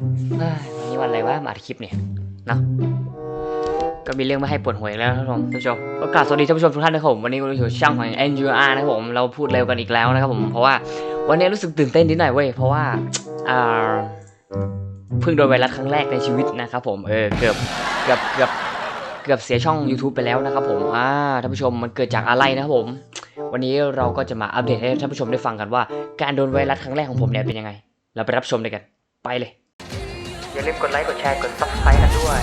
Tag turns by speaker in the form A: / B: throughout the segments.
A: วันนี้วันอะไรวะมาอัดคลิปเนี่ยเนาะก็มีเรื่องมาให้ปวดหัวอีกแล้วนะครับผมท่านผู้ชมโอกาสสวัสดีท่านผู้ชมทุกท่านนะครับผมวันนี้ก็อยู่ช่างของ NUR นะครับผมเราพูดเร็วกันอีกแล้วนะครับผมเพราะว่าวันนี้รู้สึกตื่นเต้นนิดหน่อยเว้ยเพราะว่าอ่าเพิ่งโดนไวรัสครั้งแรกในชีวิตนะครับผมเออเกือบเกือบเกือบเกือบเสียช่อง YouTube ไปแล้วนะครับผมอ่าท่านผู้ชมมันเกิดจากอะไรนะครับผม วันนี้เราก็จะมาอัปเดตให้ท่านผู้ชมได้ฟังกันว่า การโดนไวรัสครั้งแรกของผมเนี่ยเป็นยังไง เราไปรับชมเลยกันไปเลย อย่าลืมกดไลค์กดแชร์กด subscribe กันด้วย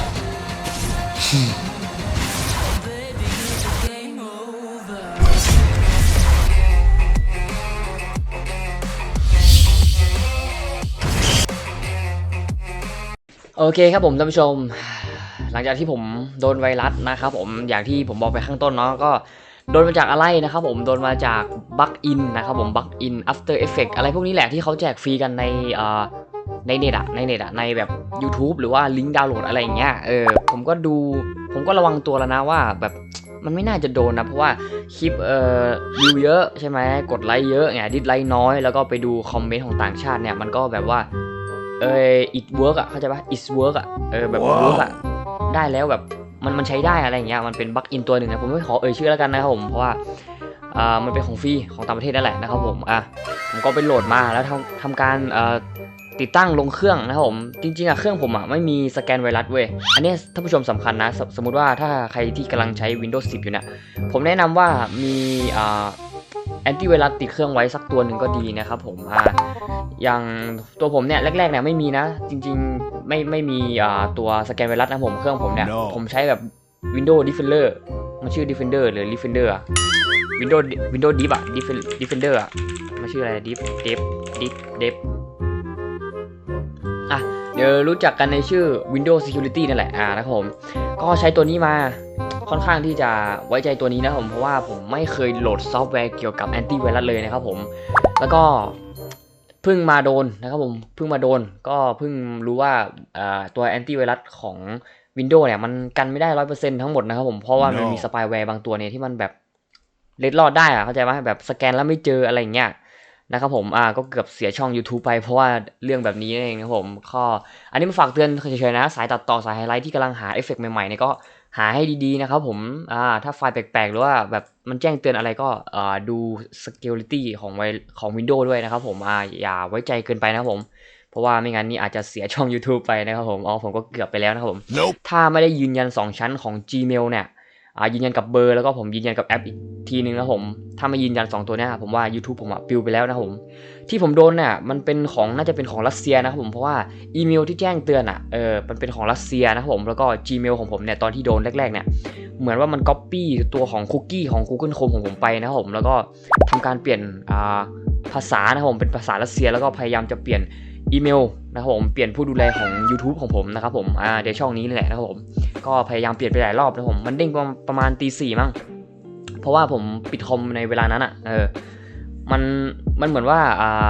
A: โอเคครับผมท่านผู้ชม หลังจากที่ผมโดนไวรัสนะครับผมอย่างที่ผมบอกไปข้างต้นเนาะก็โดนมาจากอะไรนะครับผมโดนมาจากบัคอินนะครับผมบัคอิน after effect อะไรพวกนี้แหละที่เขาแจกฟรีกันในอ่อ ในเน็ตอะในเน็ตอะในแบบ YouTube หรือว่าลิงก์ดาวน์โหลดอะไรอย่างเงี้ยเออผมก็ดูผมก็ระวังตัวแล้วนะว่าแบบมันไม่น่าจะโดนนะ เพราะว่าคลิปเอ่อวิวเยอะใช่ไหมกดไลค์เยอะไงดิสไลค์น้อยแล้วก็ไปดูคอมเมนต์ของต่างชาติเนี่ยมันก็แบบว่าเออ it work อะเข้าใจปะ it work อะเออแบบ work อะได้แล้วแบบมันมันใช้ได้อะไรอย่างเงี้ยมันเป็นบั๊กอินตัวหนึ่งนะผมไม่ขอเอ่ยชื่อแล้วกันนะครับผมเพราะว่าอ่ามันเป็นของฟรีของต่างประเทศนั่นแหละนะครับผมอะผมก็ไปโหลดมาแล้วทำทำการเอ่อ ติดตั้งลงเครื่องนะครับผมจริงๆอะเครื่องผมอะไม่มีสแกนไวรัสเว้ยอันเนี้ยท่านผู้ชมสำคัญนะสมสมมติว่าถ้าใครที่กำลังใช้ Windows 10 อยู่เนี่ยผมแนะนำว่ามีอ่าแอนตี้ไวรัสติดเครื่องไว้สักตัวหนึ่งก็ดีนะครับผมอ่าอย่างตัวผมเนี่ยแรกๆเนี่ยไม่มีนะ จริงๆไม่ไม่มีอ่าตัวสแกนไวรัสนะผมเครื่องผมเนี่ย
B: No
A: ผมใช้แบบ Windows Defender มันชื่อ Defender หรือ Defender อะ Windows Windows Deep อะ Def- Defender อะมันชื่ออะไร Deep Deep Deep Deep อะเดี๋ยว รู้จักกันในชื่อ Windows Security นั่นแหละอ่านะครับผมก็ใช้ตัวนี้มาค่อนข้างที่จะไว้ใจตัวนี้นะครับผมเพราะว่าผมไม่เคยโหลดซอฟต์แวร์เกี่ยวกับแอนตี้ไวรัสเลยนะครับผมแล้วก็เพิ่งมาโดนนะครับผมเพิ่งมาโดนก็เพิ่งรู้ว่าอ่าตัวแอนตี้ไวรัสของ Windows เนี่ยมันกันไม่ได้ร้อยเปอร์เซ็นต์ทั้งหมดนะครับผมเพราะว่ามัน
B: No
A: มีสปายแวร์บางตัวเนี่ยที่มันแบบเล็ดรอดได้อะเข้าใจไหมแบบสแกนแล้วไม่เจออะไรอย่างเงี้ย นะครับผมอ่าก็เกือบเสียช่อง YouTube ไปเพราะว่าเรื่องแบบนี้นั่นเองนะครับผมข้ออันนี้มาฝากเตือนเฉยๆนะ สายตัดต่อสายไฮไลท์ที่กำลังหาเอฟเฟกต์ใหม่ๆเนี่ยก็หาให้ดีๆนะครับผมอ่าถ้าไฟล์แปลกๆ หรือว่าแบบมันแจ้งเตือนอะไรก็อ่าดู security ของไวของ Windows ด้วยนะครับผมอ่าอย่าไว้ใจเกินไปนะครับผม เพราะว่าไม่งั้นนี่อาจจะเสียช่อง YouTube ไปนะครับผมอ๋อผมก็เกือบไปแล้วนะครับผม
B: Nope.
A: ถ้าไม่ได้ยืนยัน 2 ชั้นของ Gmail เนี่ยอ่า ยืนยันกับเบอร์แล้วก็ผมยืนยันกับแอปอีกทีนึงนะผมถ้าไม่ยืนยัน 2 ตัวนี้ผมว่า YouTube ผมอะปิวไปแล้วนะผม ที่ผมโดนเนี่ยมันเป็นของน่าจะเป็นของรัสเซียนะครับผมเพราะว่าอีเมลที่แจ้งเตือนอะเออมันเป็นของรัสเซียนะครับผมแล้วก็ Gmail ของผมเนี่ยตอนที่โดนแรกๆเนี่ยเหมือนว่ามัน Copy ตัวของคุกกี้ของ Google Chrome ของผมไปนะครับผมแล้วก็ทำการเปลี่ยนอ่าภาษานะครับผมเป็นภาษารัสเซียแล้วก็พยายามจะเปลี่ยน อีเมลนะครับผมเปลี่ยนผู้ดูแลของ YouTube ของผมนะครับผมอ่าเดี๋ยวช่องนี้แหละนะครับผมก็พยายามเปลี่ยนไปหลายรอบนะผมมันเด้งประมาณตีสี่มั้งเพราะว่าผมปิดคอมในเวลานั้นอะ่ะเออมันมันเหมือนว่าอ่า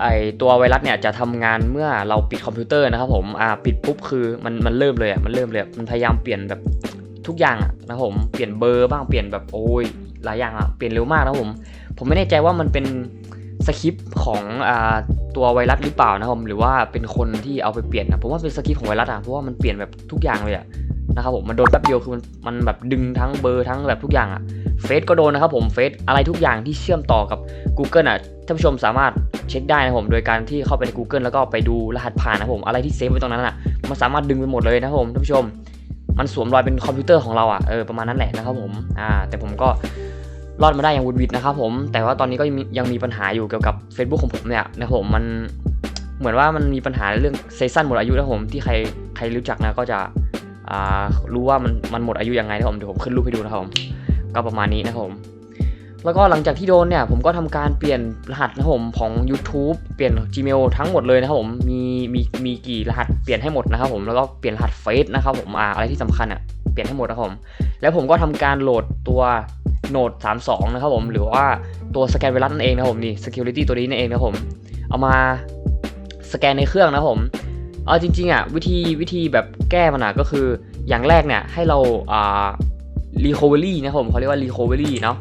A: ไอตัวไวรัสเนี่ยจะทำงานเมื่อเราปิดคอมพิวเตอร์นะครับผมอ่าปิดปุ๊บคือมันมันเริ่มเลยอะ่ะมันเริ่มเลยมันพยายามเปลี่ยนแบบทุกอย่างอะนะครับผมเปลี่ยนเบอร์บ้างเปลี่ยนแบบโอ้ยหลายอย่างอะ่ะเปลี่ยนเร็วมากนะครับผมผมไม่แน่ใจว่ามันเป็น สคริปต์ของอตัวไวรัสหรือเปล่านะครับผมหรือว่าเป็นคนที่เอาไปเปลี่ยนนะผมว่าเป็นสคริปต์ของไวรัสอะเพราะว่ามันเปลี่ยนแบบทุกอย่างเลยอะนะครับผมมันโดนแป๊บเดียวคือมันมันแบบดึงทั้งเบอร์ทั้งแบบทุกอย่างอะเฟซก็โดนนะครับผมเฟซอะไรทุกอย่างที่เชื่อมต่อกับ Google อะท่านผู้ชมสามารถเช็คได้นะผมโดยการที่เข้าไปใน Google แล้วก็ไปดูรหัสผ่านนะผมอะไรที่เซฟไว้ตรงนั้นอะมันสามารถดึงไปหมดเลยนะครับผมท่านผู้ชม มันสวมรอยเป็นคอมพิวเตอร์ของเราอะเออประมาณนั้นแหละนะครับผมอ่าแต่ผมก็ รอดมาได้อย่างวุดวิดนะครับผมแต่ว่าตอนนี้ก็ยังมีปัญหาอยู่เกี่ยวกับ Facebook ของผมเนี่ยนะผมมันเหมือนว่ามันมีปัญหาเรื่องเซสซันหมดอายุนะผมที่ใครใครรู้จักนะก็จะรู้ว่ามันมันหมดอายุยังไงนะผมเดี๋ยวผมขึ้นรูปให้ดูนะครับผมก็ประมาณนี้นะครับผมแล้วก็หลังจากที่โดนเนี่ยผมก็ทำการเปลี่ยนรหัสนะผมของ YouTube เปลี่ยน Gmail ทั้งหมดเลยนะครับผมมีมีมีกี่รหัสเปลี่ยนให้หมดนะครับผมแล้วก็เปลี่ยนรหัสเฟซนะครับผมอ่าอะไรที่สำคัญอะเปลี่ยนให้หมดนะครับผมแล้วผมก็ทำการโหลดตัว Node 32 นะครับผมหรือว่าตัวสแกนไวรัสนั่นเองนะครับผมนี่ security ตัวนี้นั่นเองนะครับผม เอามาสแกนในเครื่องนะครับผมเอาจริงๆอะวิธีวิธีแบบแก้มันอะก็คืออย่างแรกเนี่ยให้เราอ่า recovery นะครับผมเขาเรียกว่า recovery เนาะ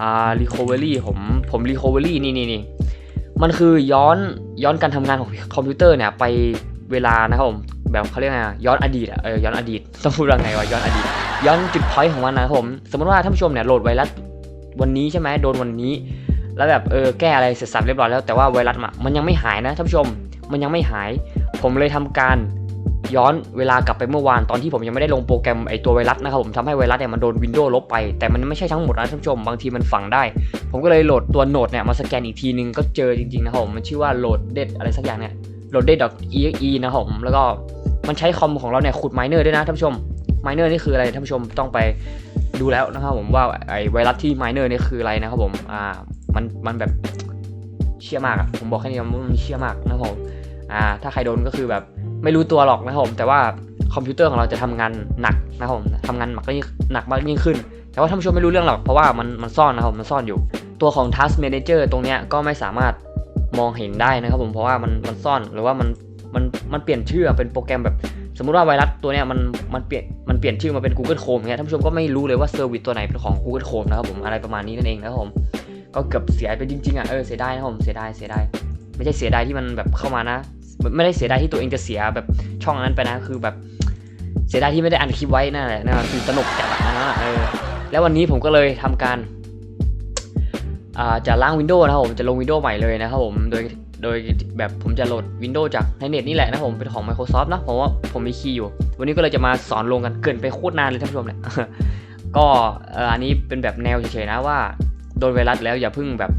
A: อ่า recovery ผมผม recovery นี่นี่นี่มันคือย้อนย้อนการทำงานของคอมพิวเตอร์เนี่ยไปเวลานะครับผมแบบเขาเรียกไงย้อนอดีตอะเออย้อนอดีตต้องพูดว่าไงวะย้อนอดีต ย้อนจุดพอยต์ของมันนะครับผม สมมติว่าท่านผู้ชมเนี่ยโหลดไวรัสวันนี้ใช่ไหมโดนวันนี้ แล้วแบบเออแก้อะไรเสร็จสับเรียบร้อยแล้วแต่ว่าไวรัสมันยังไม่หายนะท่านผู้ชม มันยังไม่หาย ผมเลยทำการย้อนเวลากลับไปเมื่อวานตอนที่ผมยังไม่ได้ลงโปรแกรมไอตัวไวรัสนะครับผมทำให้ไวรัสเนี่ยมันโดนวินโดว์ลบไป แต่มันไม่ใช่ทั้งหมดนะท่านผู้ชมบางทีมันฝังได้ ผมก็เลยโหลดตัวโนดเนี่ยมาสแกนอีกทีนึงก็เจอจริงๆนะครับผมมันชื่อว่าโหลดเด็ดอะไรสักอย่างเนี่ยโหลดเด็ด .exe นะครับผมแล้วก็มันใช้คอมของเราเนี่ยขุดไมเนอร์ด้วยนะท่านผู้ชม ไมเนอร์นี่คืออะไรท่านผู้ชมต้องไปดูแล้วนะครับผมว่าไอไวรัสที่ไมเนอร์นี่คืออะไรนะครับผมอ่ามันมันแบบเชี่ยมากอะผมบอกแค่นี้ว่ามันเชี่ยมากนะครับผมอ่าถ้าใครโดนก็คือแบบไม่รู้ตัวหรอกนะครับผมแต่ว่าคอมพิวเตอร์ของเราจะทำงานหนักนะครับผมทำงานหนักก็ยิ่งหนักมากยิ่งขึ้น แต่ว่าท่านผู้ชมไม่รู้เรื่องหรอกเพราะว่ามันมันซ่อนนะครับมมันซ่อนอยู่ ตัวของ Task Manager ตรงเนี้ยก็ไม่สามารถมองเห็นได้นะครับผมเพราะว่ามันมันซ่อนหรือว่ามันมันมันเปลี่ยนชื่อเป็นโปรแกรมแบบ สมมุติว่าไวรัสตัวเนี้ยมันมันเปลี่ยนมันเปลี่ยนชื่อมาเป็น Google Chrome เงี้ยท่านผู้ชมก็ไม่รู้เลยว่าเซอร์วิสตัวไหนเป็นของ Google Chrome นะครับผมอะไรประมาณนี้นั่นเองนะครับผม ก็เกือบเสียไปจริงๆอะเออเสียดายนะครับผมเสียดายเสียดายไม่ใช่เสียดายที่มันแบบเข้ามานะ ไม่ได้เสียดายที่ตัวเองจะเสียแบบช่องนั้นไปนะคือแบบเสียดายที่ไม่ได้อัดคลิปไว้นั่นแหละนะคือสนุกจัดนะเออแล้ววันนี้ผมก็เลยทำการอ่าจะล้าง Windows นะครับผมจะลง Windows ใหม่เลยนะครับผมโดย โดยแบบผมจะโหลด Windows จากในเน็ตนี่แหละนะผมเป็นของ Microsoft นะผมว่าผมมีคีย์อยู่ วันนี้ก็เลยจะมาสอนลงกันเกินไปโคตรนานเลยท่านผู้ชมเนี่ยก็อันนี้เป็นแบบแนวเฉยๆนะว่าโดนไวรัสแล้วอย่าพิ่งแบบ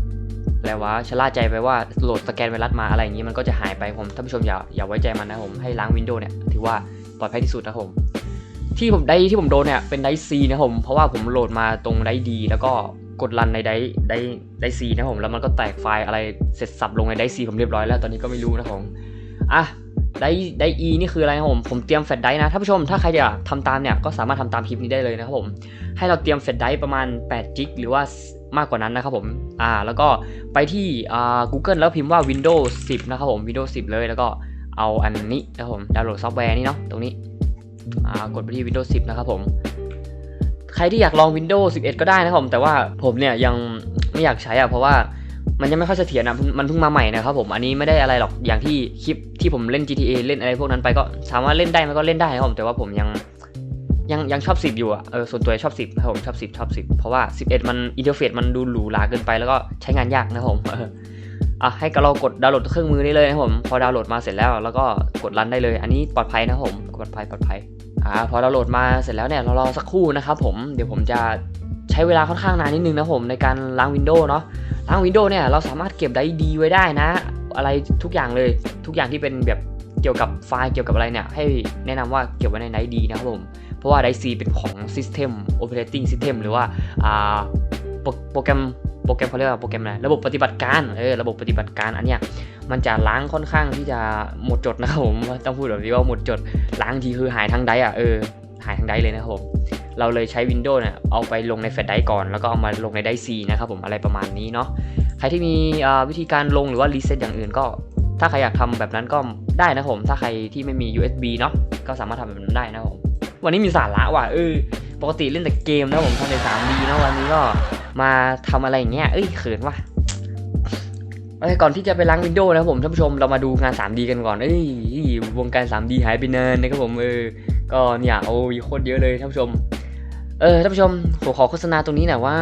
A: อะไรวะชะล่าใจไปว่าโหลดสแกนไวรัสมาอะไรอย่างนี้มันก็จะหายไปผมท่านผู้ชมอย่าอย่าไว้ใจมันนะผมให้ล้าง Windows เนี่ยถือว่าปลอดภัยที่สุดนะผม ที่ผมได้ที่ผมโดนเนี่ยเป็นไดซีนะผมเพราะว่าผมโหลดมาตรงไดดีแล้วก็ กดรันในไดไดไดซีนะผมแล้วมันก็แตกไฟล์อะไรเสร็จสับลงในไดซีผมเรียบร้อยแล้วตอนนี้ก็ไม่รู้นะผมอะไดไดอีนี่คืออะไรครับผมผมเตรียมแฟลชไดนะท่านผู้ชมถ้าใครอยากทำตามเนี่ยก็สามารถทำตามคลิปนี้ได้เลยนะครับผมให้เราเตรียมแฟลชไดประมาณ8จิกหรือว่ามากกว่านั้นนะครับผมอ่าแล้วก็ไปที่อ่า Google แล้วพิมพ์ว่า Windows 10 นะครับผม Windows 10 เลยแล้วก็เอาอันนี้นะครับผมดาวน์โหลดซอฟต์แวร์นี่เนาะตรงนี้อ่ากดไปที่ Windows 10 นะครับผม ใครที่อยากลอง Windows 11 ก็ได้นะครับผมแต่ว่าผมเนี่ยยังไม่อยากใช้อะเพราะว่ามันยังไม่ค่อยเสถียรนะมันเพิ่งมาใหม่นะครับผมอันนี้ไม่ได้อะไรหรอกอย่างที่คลิปที่ผมเล่น GTA เล่นอะไรพวกนั้นไปก็สามารถเล่นได้มันก็เล่นได้นะครับผมแต่ว่าผมยังยังยังชอบ 10 อยู่อะเออส่วนตัวชอบ 10นะครับผมชอบ 10 ชอบ 10 เพราะว่า 11 มันอินเทอร์เฟซมันดูหรูหราเกินไปแล้วก็ใช้งานยากนะครับผมเอออะให้เรากดดาวน์โหลดเครื่องมือนี้เลยนะครับผมพอดาวน์โหลดมาเสร็จแล้ว แล้วก็กดรันได้เลย อันนี้ปลอดภัยนะครับผมปลอดภัยปลอดภัย อ่าพอเราโหลดมาเสร็จแล้วเนี่ยเรารอสักครู่นะครับผมเดี๋ยวผมจะใช้เวลาค่อนข้างนานนิดนึงนะผมในการล้างวินโดว์เนาะล้างวินโดว์เนี่ยเราสามารถเก็บได้ดีไว้ได้นะ อะไรทุกอย่างเลยทุกอย่างที่เป็นแบบเกี่ยวกับไฟล์เกี่ยวกับอะไรเนี่ยให้แนะนำว่าเก็บไว้ในไดดีนะครับผม เพราะว่าไดซีเป็นของ System Operating System หรือว่าอ่าโปรแกรม โปรแกรมเขาเรียกว่าโปรแกรมอะไรระบบปฏิบัติการเออระบบปฏิบัติการอันเนี้ยมันจะล้างค่อนข้างที่จะหมดจดนะครับผมต้องพูดแบบนี้ว่าหมดจดล้างทีคือหายทั้งไดร์อะเออหายทั้งไดร์เลยนะครับผมเราเลยใช้ Windows เนี่ยเอาไปลงในแฟลชไดก่อน แล้วก็เอามาลงในไดซีนะครับผมอะไรประมาณนี้เนาะใครที่มีวิธีการลงหรือว่ารีเซ็ตอย่างอื่นก็ถ้าใครอยากทำแบบนั้นก็ได้นะครับผม ถ้าใครที่ไม่มี USB เนาะ ก็สามารถทำแบบนั้นได้นะครับผม วันนี้มีสาระว่ะ เออ ปกติเล่นแต่เกมนะผมทำใน 3D เนาะวันนี้ก็ มาทำอะไรอย่างเงี้ย เอ้ยเขินว่ะโอเคก่อนที่จะไปล้างวินโดว์นะครับผมท่านผู้ชมเรามาดูงาน 3D กันก่อน เอ้ยวงการ 3D หายไปนานนะครับผมเออก็เนี่ยโอ้ยโคตรเยอะเลยท่านผู้ชม เออท่านผู้ชมผมขอโฆษณาตรงนี้หน่อยว่า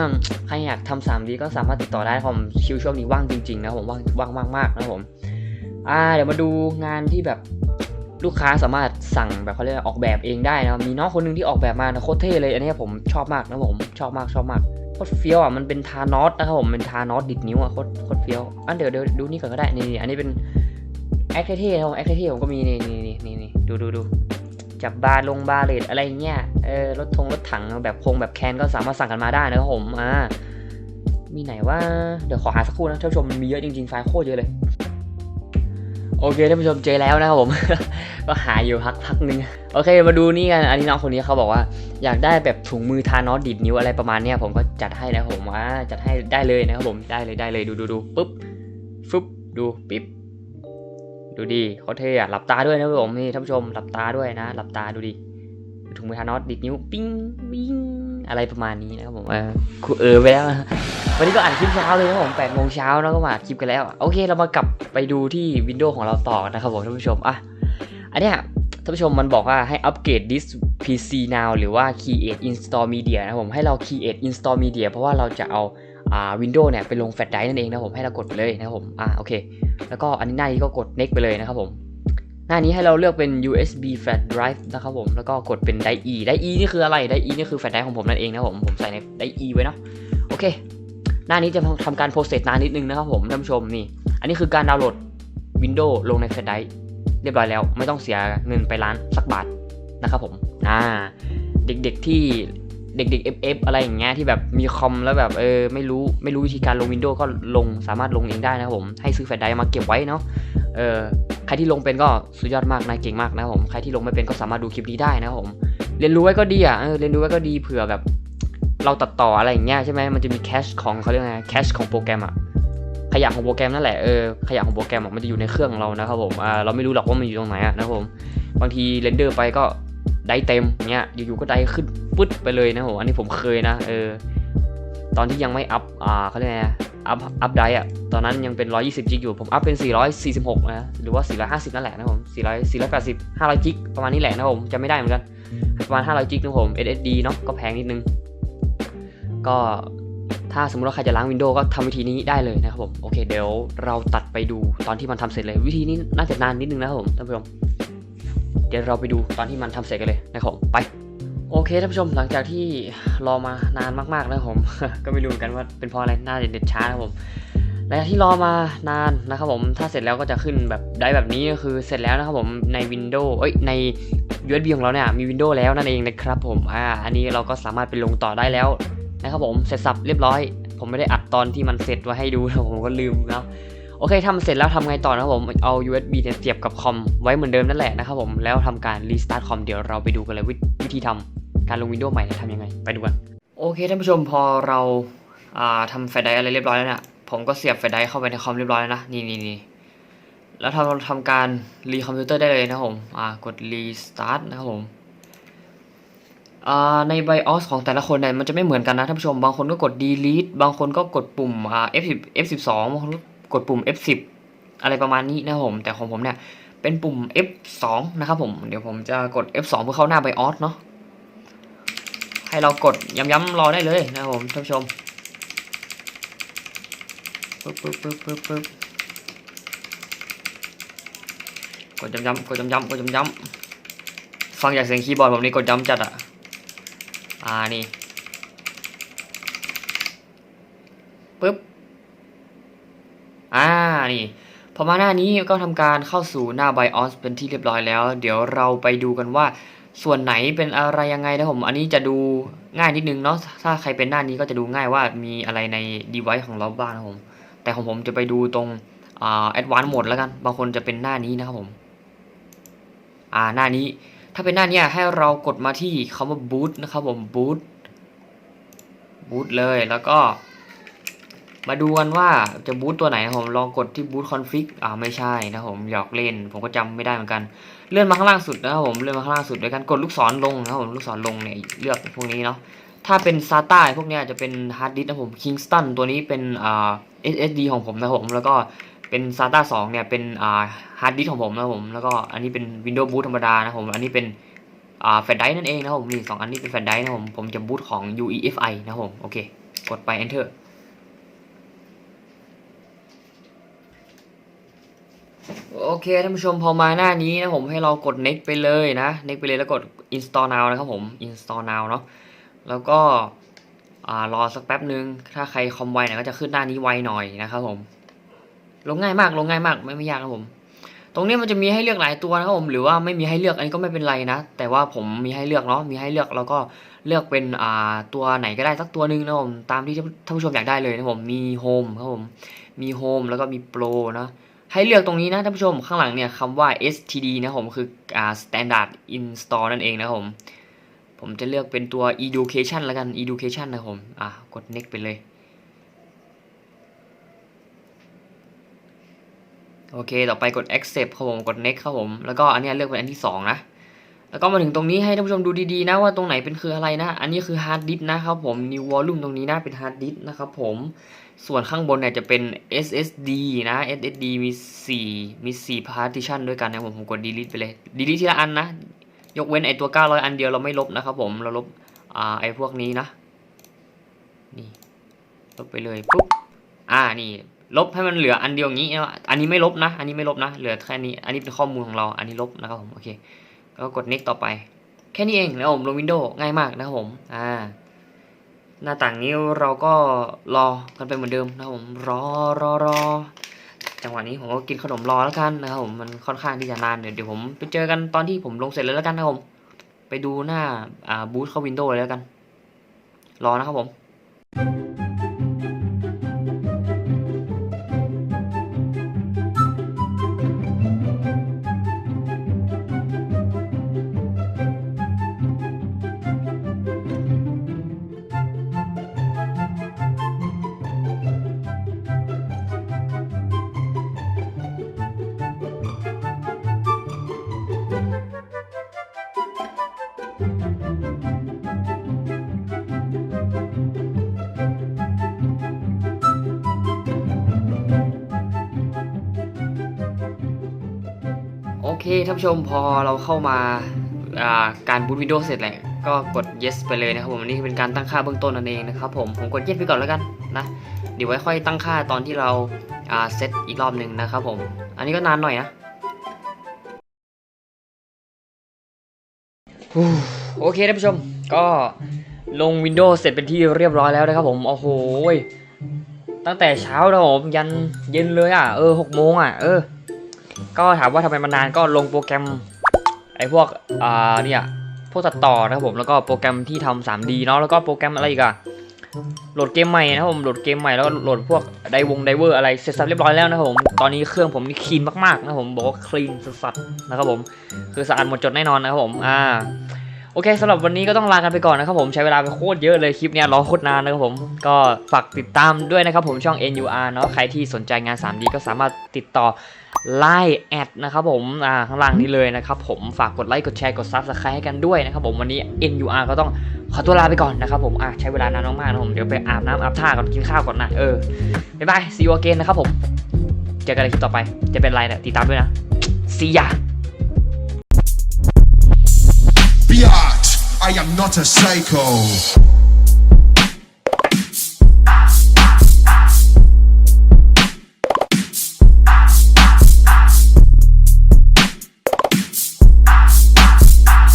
A: ใครอยากทำ 3D ก็สามารถติดต่อได้ผมคิวช่วงนี้ว่างจริงๆนะผมว่างว่างมากมากๆนะครับผมอ่าเดี๋ยวมาดูงานที่แบบลูกค้าสามารถสั่งแบบเขาเรียกออกแบบเองได้นะมีน้องคนหนึงที่ออกแบบมานะโคตรเท่เลยอันนี้ผมชอบมากนะผมชอบมากชอบมาก คตรเฟี้ยวอะมันเป็นทานอสนะครับผมเป็นทานอสดิดนิ้วอะโคตรโคตรเฟี้ยวอันเดี๋ยวเดี๋ยวดูนี่ก่อนก็ได้นี่อันนี้เป็นแอคเท่ๆนะครับแอคเท่ๆผมก็มีนี่นี่นี่นี่นี่ดูดูดูจับบาร์ลงบาร์เลดอะไรเงี้ยเออรถทงรถถังแบบโคงแบบแคนก็สามารถสั่งกันมาได้นะครับผมอ่ามีไหนว่าเดี๋ยวขอหาสักครู่นะท่านผู้ชมมันมีเยอะจริงๆไฟล์โคตรเยอะเลย โอเคท่านผู้ชมเจอแล้วนะครับผม ก็หาอยู่พักพักหนึงโอเค มาดูนี่กันอันนี้น้องคนนี้เขาบอกว่าอยากได้แบบถุงมือทานอสดิดนิ้วอะไรประมาณเนี้ยผมก็จัดให้นะผมว่าจัดให้ได้เลยนะครับผมได้เลยได้เลยดูดูดูปุ๊บฟึบดูปิ๊บดูดีเขาเท่อะหลับตาด้วยนะครับผมนี่ท่านผู้ชมหลับตาด้วยนะ หลับตาดูดิถุงมือทานอสดิดนิ้วปิ้งปิ้ง อะไรประมาณนี้นะครับผมเออกูเออไปแล้ว วันนี้ก็อ่านคลิปเช้าเลยนะครับผม8โมงเช้าแล้วก็มาอัดคลิปกันแล้ว โอเคเรามากลับไปดูที่วินโดว์ของเราต่อนะครับผมท่านผู้ชมอะอันเนี้ยท่านผู้ชมมันบอกว่าให้อัปเกรด this PC now หรือว่า create install media นะครับผมให้เรา create install media เพราะว่าเราจะเอาอ่า Windows เนี่ยไปลงแฟลชไดร์นั่นเองนะผมให้เรากดไปเลยนะครับผมอะโอเค แล้วก็อันนี้หน้านี้ก็กด next ไปเลยนะครับผม หน้านี้ให้เราเลือกเป็น USB flash drive นะครับผม แล้วก็กดเป็น d i e e d i e e นี่คืออะไร d i e e นี่คือแฟลชไดรฟ์ของผมนั่นเองนะครับผม ผมใส่ใน d i e e ไว้เนาะ โอเค หน้านี้จะทำการโปรเซสนานนิดนึงนะครับผมท่านผู้ชมนี่ อันนี้คือการดาวน์โหลด Windows ลงในแฟลชไดรฟ์เรียบร้อยแล้ว ไม่ต้องเสียเงินไปร้านสักบาทนะครับผมอ่าเด็กๆที่เด็กๆ FF อะไรอย่างเงี้ยที่แบบมีคอมแล้วแบบเออไม่รู้ไม่รู้วิธีการลง Windows ก็ลงสามารถลงเองได้นะครับผมให้ซื้อแฟลชไดรฟ์มาเก็บไว้เนาะเออ ใครที่ลงเป็นก็สุดยอดมากนายเก่งมากนะครับผมใครที่ลงไม่เป็นก็สามารถดูคลิปนี้ได้นะครับผม เรียนรู้ไว้ก็ดีอะเออเรียนรู้ไว้ก็ดีเผื่อแบบ เราตัดต่ออะไรอย่างเงี้ยใช่ไหมมันจะมีแคชของเขาเรียกไงแคชของโปรแกรมอะขยะของโปรแกรมนั่นแหละเออขยะของโปรแกรมอะมันจะอยู่ในเครื่องของเรานะครับผมอ่าเราไม่รู้หรอกว่ามันอยู่ตรงไหนอะนะครับผมบางทีเรนเดอร์ไปก็ได้เต็มเงี้ยอยู่ๆก็ได้ขึ้นปึ๊ดไปเลยนะผมอันนี้ผมเคยนะเออตอนที่ยังไม่อัพอ่าเขาเรียกไง อัพอัพได้อะตอนนั้นยังเป็น 120 จิกอยู่ ผมอัพเป็น 446 นะ หรือว่า 450 นั่นแหละนะผม 400 480 500 จิก ประมาณนี้แหละนะผมจะไม่ได้เหมือนกัน ประมาณ 500 จิกนะผม SSD เนาะ ก็แพงนิดนึง ก็ถ้าสมมติว่าใครจะล้าง Windows ก็ทำวิธีนี้ได้เลยนะครับผม โอเค เดี๋ยวเราตัดไปดูตอนที่มันทำเสร็จเลย วิธีนี้น่าจะนานนิดนึงนะครับผมท่านผู้ชม เดี๋ยวเราไปดูตอนที่มันทำเสร็จกันเลยนะครับผม ไป โอเคท่านผู้ชมหลังจากที่รอมานานมากๆนะครับผม ก็ไม่รู้เหมือนกันว่าเป็นเพราะอะไรน่าจะเด็ดช้านะครับผมหลังจากที่รอมานานนะครับผมถ้าเสร็จแล้วก็จะขึ้นแบบได้แบบนี้ก็คือเสร็จแล้วนะครับผมใน Windows เอ้ยใน USB ของเราเนี่ยมี Windows แล้วนั่นเองนะครับผมอ่าอันนี้เราก็สามารถไปลงต่อได้แล้วนะครับผมเสร็จสับเรียบร้อย ผมไม่ได้อัดตอนที่มันเสร็จไว้ให้ดูนะผมก็ลืมนะโอเคทำเสร็จแล้วทำไงต่อนะครับผมเอา USB เนี่ยเสียบกับคอมไว้เหมือนเดิมนั่นแหละนะครับผมแล้วทำการรีสตาร์ทคอมเดี๋ยวเราไปดูกันเลยวิวิธีทำ การลง Windows ใหม่เนี่ยทำยังไง ไปดูกัน โอเคท่านผู้ชมพอเราอ่าทำแฟลชไดรฟ์อะไรเรียบร้อยแล้วเนี่ยผมก็เสียบแฟลชไดรฟ์เข้าไปในคอมเรียบร้อยแล้วนะ นี่นี่นี่แล้วทำทำการรีคอมพิวเตอร์ได้เลยนะครับผมกดรีสตาร์ทนะครับผมใน BIOS ของแต่ละคนเนี่ยมันจะไม่เหมือนกันนะท่านผู้ชม บางคนก็กด delete บางคนก็กดปุ่ม F10 F12 บางคนก็กดปุ่ม F10 อะไรประมาณนี้นะครับผม แต่ของผมเนี่ยเป็นปุ่ม F2 นะครับผม เดี๋ยวผมจะกด F2 เพื่อเข้าหน้า BIOS เนาะ ให้เรากดย้ำๆรอได้เลยนะครับผมท่านผู้ชมปึ๊บปึ๊บปึ๊บปึ๊บปึ๊บกดย้ำๆกดย้ำๆกดย้ำๆฟังจากเสียงคีย์บอร์ดผมนี่กดย้ำจัดอะอ่านี่ปึ๊บอ่านี่พอมาหน้านี้ก็ทำการเข้าสู่หน้า BIOS เป็นที่เรียบร้อยแล้ว เดี๋ยวเราไปดูกันว่า ส่วนไหนเป็นอะไรยังไงนะผม อันนี้จะดูง่ายนิดนึงเนาะ ถ้าใครเป็นหน้านี้ก็จะดูง่ายว่ามีอะไรใน device ของเราบ้างนะผม แต่ของผมจะไปดูตรงอ่า advanced mode แล้วกัน บางคนจะเป็นหน้านี้นะครับผม อ่า หน้านี้ ถ้าเป็นหน้านี้ให้เรากดมาที่คำว่า boot นะครับผม boot boot เลย แล้วก็ มาดูกันว่าจะบูตตัวไหนนะผมลองกดที่ boot config อ่าไม่ใช่นะผมหยอกเล่น ผมก็จำไม่ได้เหมือนกัน เลื่อนมาข้างล่างสุดนะครับผมเลื่อนมาข้างล่างสุดโดยการกดลูกศรลงนะครับผมลูกศรลงเนี่ยเลือกพวกนี้เนาะถ้าเป็น SATA พวกเนี้ยจะเป็นฮาร์ดดิสนะผม Kingston ตัวนี้เป็นอ่า SSD ของผมนะผมแล้วก็เป็น SATA 2เนี่ยเป็นอ่าฮาร์ดดิสของผมนะผมแล้วก็อันนี้เป็น Windows Boot ธรรมดานะผมอันนี้เป็นอ่าแฟลชไดร์นั่นเองนะผมนี่สองอันนี้เป็นแฟลชไดร์นะผมผมจะบูตของ UEFI นะผมโอเคกดไป Enter โอเคท่านผู้ชมพอมาหน้านี้นะผมให้เรากด next ไปเลยนะ next ไปเลยแล้วกด install now นะครับผม install now เนาะแล้วก็รอสักแป๊บนึง ถ้าใครคอมไวนี่ยก็จะขึ้นหน้านี้ไวหน่อยนะครับผม ลงง่ายมากลงง่ายมากไม่ไม่ยากครับผม ตรงนี้มันจะมีให้เลือกหลายตัวนะครับผมหรือว่าไม่มีให้เลือกอันนี้ก็ไม่เป็นไรนะ แต่ว่าผมมีให้เลือกเนาะมีให้เลือกแล้วก็เลือกเป็นอ่าตัวไหนก็ได้สักตัวหนึ่งนะครับผมตามที่ท่านผู้ชมอยากได้เลยนะครับผมมีโฮมครับผมมีโฮมแล้วก็มีโปรนะ ให้เลือกตรงนี้นะท่านผู้ชมข้างหลังเนี่ยคำว่า std นะผมคืออ่า standard install นั่นเองนะผม ผมจะเลือกเป็นตัว education ละกัน education นะผมอะกด next ไปเลยโอเค ต่อไปกด accept ครับผม กด next ครับผม แล้วก็อันนี้เลือกเป็นอันที่สองนะ แล้วก็มาถึงตรงนี้ให้ท่านผู้ชมดูดีๆนะว่าตรงไหนเป็นคืออะไรนะ อันนี้คือฮาร์ดดิสนะครับผม new volume ตรงนี้นะเป็นฮาร์ดดิสนะครับผม ส่วนข้างบนเนี่ยจะเป็น SSD นะ SSD มี 4 มี 4 partition ด้วยกันนะผมผมกด delete ไปเลย delete ทีละอันนะ ยกเว้นไอตัว 900 อันเดียวเราไม่ลบนะครับผม เราลบอ่าไอพวกนี้นะ นี่ ลบไปเลยปุ๊บ อ่า นี่ลบให้มันเหลืออันเดียวอย่างนี้นะอันนี้ไม่ลบนะ อันนี้ไม่ลบนะ เหลือแค่นี้ อันนี้เป็นข้อมูลของเรา อันนี้ลบนะครับผม โอเค แล้วก็กด next ต่อไป แค่นี้เองนะผมลง Windows ง่ายมากนะครับผมอ่าหน้าต่างนี้เราก็รอกันไปเหมือนเดิมนะครับผมรอรอรอจังหวะนี้ผมก็กินขนมรอแล้วกันนะครับผมมันค่อนข้างที่จะนานเดี๋ยวเดี๋ยวผมไปเจอกันตอนที่ผมลงเสร็จแล้วแล้วกันนะครับผมไปดูหน้าอ่าบูธเข้าวินโดว์เลยแล้วกัน รอนะครับผม คท่านผู้ชมพอเราเข้ามาการบูตวินโดว์เสร็จแล้วก็กด yes ไปเลยนะครับผมอันนี้เป็นการตั้งค่าเบื้องต้นนั่นเองนะครับผมผมกด yes ไปก่อนแล้วกันนะเดี๋ยวไว้ค่อยตั้งค่าตอนที่เราเซตอีกรอบหนึ่งนะครับผม อันนี้ก็นานหน่อยนะโอเคท่านผู้ชมก็ลง Windows เสร็จเป็นที่เรียบร้อยแล้วนะครับผมโอ้โหตั้งแต่เช้าแล้วผมยันเย็นเลยอะเออหกโมงอะเออ ก็ถามว่าทำไมมันนานก็ลงโปรแกรมไอ้พวกอ่าเนี่ยพวกตัดต่อนะครับผมแล้วก็โปรแกรมที่ทำ 3D เนาะแล้วก็โปรแกรมอะไรอีกอะโหลดเกมใหม่นะครับผมโหลดเกมใหม่แล้วก็โหลดพวกไดวงไดเวอร์อะไรเสร็จสับเรียบร้อยแล้วนะครับผมตอนนี้เครื่องผมนี่คลีนมากๆนะครับผมบอกว่าคลีนสัสๆนะครับผมคือสะอาดหมดจดแน่นอนนะครับผมอ่าโอเคสำหรับวันนี้ก็ต้องลากันไปก่อนนะครับผมใช้เวลาไปโคตรเยอะเลยคลิปเนี้ยรอโคตรนานนะครับผมก็ฝากติดตามด้วยนะครับผมช่อง NUR เนาะใครที่สนใจงาน 3D ก็สามารถติดต่อ ไลน์แอดนะครับผมอ่าข้างล่างนี้เลยนะครับผมฝากกดไลค์กดแชร์กดซับสไครต์ให้กันด้วยนะครับผมวันนี้ NUR ก็ต้องขอตัวลาไปก่อนนะครับผมอะใช้เวลานานมากๆนะผมเดี๋ยวไปอาบน้ำอาบท่าก่อนกินข้าวก่อนนะเออบ๊ายบาย see you again นะครับผมเจอกันในคลิปต่อไปจะเป็นไรเนี่ยติดตามด้วยนะ see ya
B: Biatch, I am not a psycho.